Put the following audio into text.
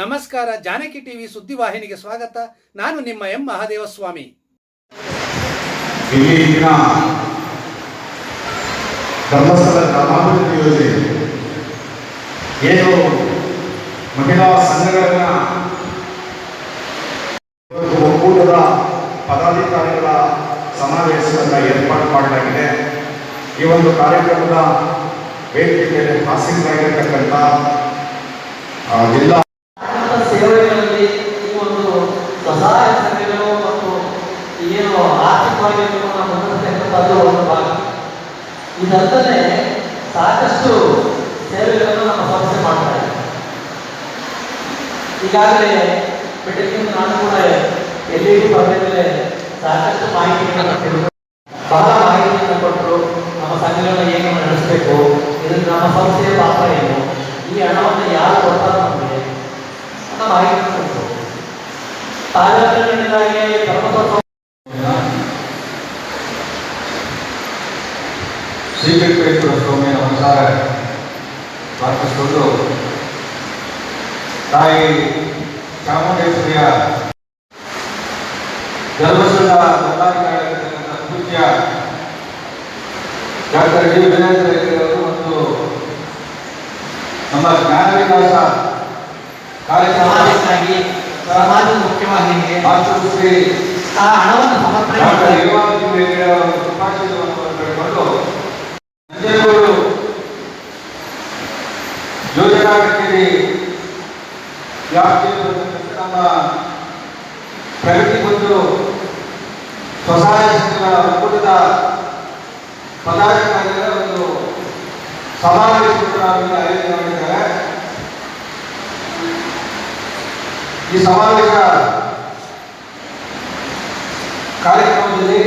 ನಮಸ್ಕಾರ, ಜಾನಕಿ ಟಿವಿ ಸುದ್ದಿವಾಹಿನಿಗೆ ಸ್ವಾಗತ. ನಾನು ನಿಮ್ಮ ಎಂ. ಮಹಾದೇವಸ್ವಾಮಿ. ಧರ್ಮಸ್ಥಳ ಯೋಜನೆ. ಏನು ಮಹಿಳಾ ಸಂಘಗಳನ್ನ ಒಕ್ಕೂಟದ ಪದಾಧಿಕಾರಿಗಳ ಸಮಾವೇಶವನ್ನು ಏರ್ಪಾಡು ಮಾಡಲಾಗಿದೆ. ಈ ಒಂದು ಕಾರ್ಯಕ್ರಮದ ವೇದಿಕೆ ಮೇಲೆ ಹಾಸಿರಾಗಿರ್ತಕ್ಕಂಥ ಜಿಲ್ಲಾ ಭಾರತದ ಸೇವೆಗಳಲ್ಲಿ ಈ ಒಂದು ಸಹಾಯ ಸಂಘಗಳು ಮತ್ತು ಏನು ನಮ್ಮನ್ನ ಮುನ್ನಡೆಸ್ತಕ್ಕಂಥದ್ದು ಒಂದು ಭಾಗ ಇದಲ್ಲದೆ ಸಾಕಷ್ಟು ಸೇವೆಗಳನ್ನು ನಮ್ಮ ಸಂಸ್ಥೆ ಮಾಡ್ತಾ ಇದೆ. ಈಗಾಗಲೇ ಬೆಟ್ಟಕ್ಕಿಂತ ನಾನು ಕೂಡ ಬಂದ ಮೇಲೆ ಸಾಕಷ್ಟು ಮಾಹಿತಿಗಳನ್ನು ತಿಳ್ಕೊಂಡು ಬಹಳ ಮಾಹಿತಿಯನ್ನು ಕೊಟ್ಟರು. ನಮ್ಮ ಸಂಘಗಳನ್ನ ಏನು ನಡೆಸಬೇಕು? ಇದನ್ನು ನಮ್ಮ ಸಂಸ್ಥೆಯ ಪಾತ್ರ ಏನು? ಈ ಹಣವನ್ನು ಯಾರು ಕೊಡ್ತಾರೆ? ಶ್ರೀವೆಂಕಟೇಶ್ವರ ಸ್ವಾಮಿಯ ನಮಸ್ಕಾರ ಪ್ರಾರ್ಥಿಸಿಕೊಂಡು ತಾಯಿ ಚಾಮುಂಡೇಶ್ವರಿಯ ಧರ್ಮಸ್ಥಳ ದಂಡಾಧಿಕಾರಿಯಾಗಿರ್ತಕ್ಕಂಥ ಪೂಜ್ಯ ಡಾಕ್ಟರ್ ಡಿ ವಿಜಯೇಂದ್ರ ಹೆಗಡೆಯವರು ಮತ್ತು ನಮ್ಮ ಜ್ಞಾನ ವಿಕಾಸ ಕಾರ್ಯಕ್ರಮ ಸಮಾಜಕ್ಕಾಗಿ ಸಮಾಜದ ಮುಖ್ಯವಾಹಿನಿಗೆ ಮಾತೃಶ್ರೀ ಆ ಹಣವನ್ನು ಸಮರ್ಪಣೆ ಡಾಕ್ಟರ್ ಮಾಡ್ತಾರೆ. ರೇವಾಂತಿ ಬೇಗಡೆ ಅವರ ಶುಭಾಶಯವನ್ನು ಯೋಜನಾ ಕಚೇರಿ ವ್ಯಾಪ್ತಿಯಲ್ಲಿ ಬರ್ತಕ್ಕಂಥ ನಮ್ಮ ಪ್ರಗತಿ ಬಂದು ಸ್ವಸಹಾಯ ಸಂಘಗಳ ಒಕ್ಕೂಟದ ಪದಾಧಿಕಾರಿಗಳ ಒಂದು ಸಮಾವೇಶವನ್ನು ಆಯೋಜನೆ ಮಾಡಿದ್ದಾರೆ. ಈ ಸಮಾವೇಶ ಕಾರ್ಯಕ್ರಮದಲ್ಲಿ